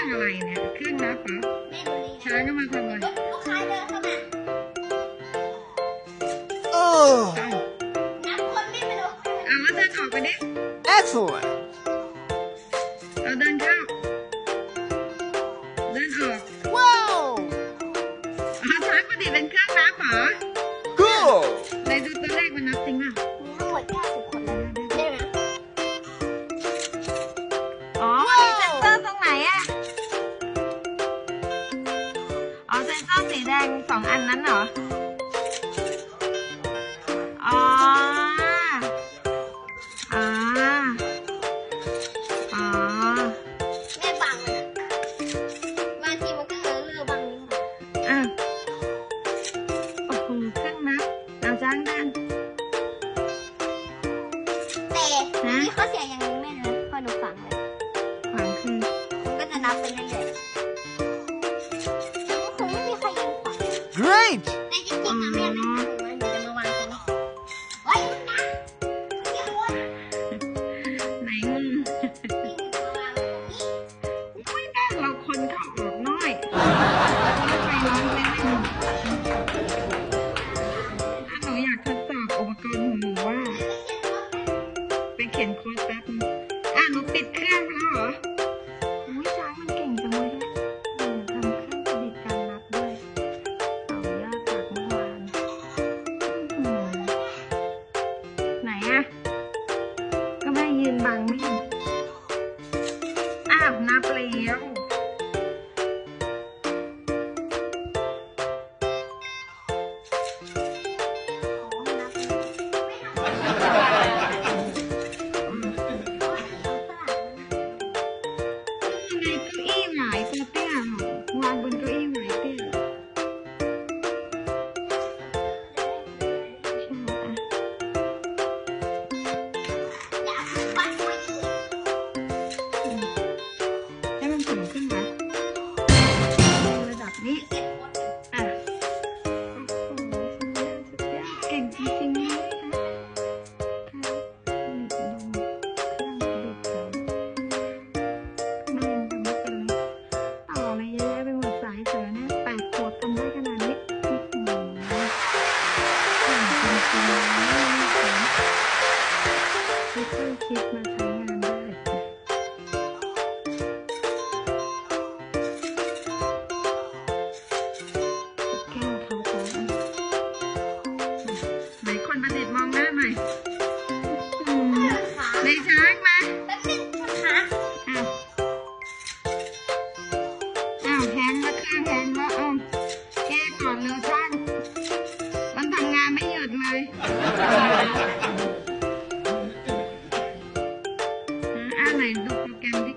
รื่องอะไรเนี่ยเครื่องนับเหรอแม่ดูนี่ช้างก็มาทำอะไรลูกค้าเดินเข้ามา Oh, อ้าวนับคนไม่ไปดูเอาแล้วเดินออกไปดิ excellent. เอาเดินเข้า เดินออก Wow. อ๋อช้างประดิษฐ์เป็นเครื่องนับเหรอ Cool. ไหนดูตัวเลขมันนับจริงป่ะมีทั้งหมด90 อ๋อเซ็นเซอร์สีแดงสองอันนั้นเหรอ อ๋อ อ๋อ อ๋อ แม่บังมันอะบางทีมันก็เออเลอบังนิดหน่อยอะโอ้โหเครื่องนับเอาจ้างเดินแต่มีข้อเสียอย่างหนึงแม่นะพอหนูฟังเลยขวางคือ มันก็จะนับไปเรื่อยๆ Great. แต่จริงๆนะแม่ไม่ทำนะหนูจะมาวางตรงนี้ไว้นะเดี๋ยวว่าไหนมึงนี่หนูจะมาวางตรงนี้ได้เราคนเข้าออกน้อยรถไฟร้อนไปไหมถ้าหนูอยากทดสอบอุปกรณ์ของหนูว่า ไปเขียนโค้ด ไหนอะก็แม่ยืนบังไม่เห็นอ้าวนับแล้วยังไงเก้าอี้หงายตัวเตี้ยหรอก อะเก่งจริงๆเลยต่ออะไรเยอๆไปหมดสายเสือแปดขวบทำได้ขนาดนี้เก่งจริงๆเลยไม่เคยคิดมาค่ะ làm lừa sang bắn thằng nga mấy nhợt này à, này đục kèm